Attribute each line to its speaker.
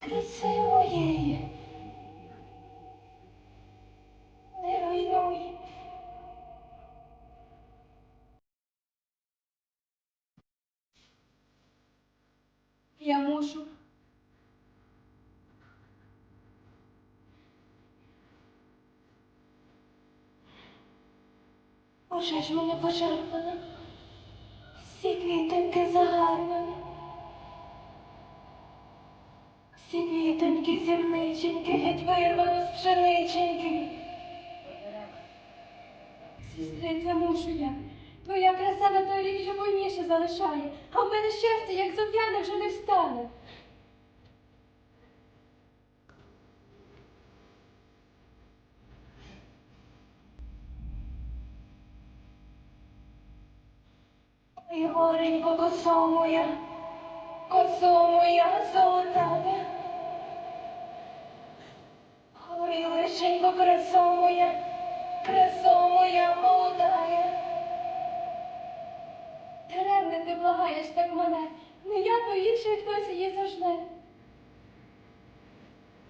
Speaker 1: Краси моєї. Не. Я мушу. Уже ж мене пожарпала. Всі квітоньки загарбані. Квітоньки зірниченьки, геть вирвали з пшениченьки. Сестриця мушу я. Твоя краса на той рік же буйніше залишає, а в мене щастя, як зов'яне, вже не встане. І горенько косо моя, косо моя золотая. Ой, лишенько красо моя, красо моя молодая. Теревне ти благаєш так мене, не я, то інший хтось її зажне.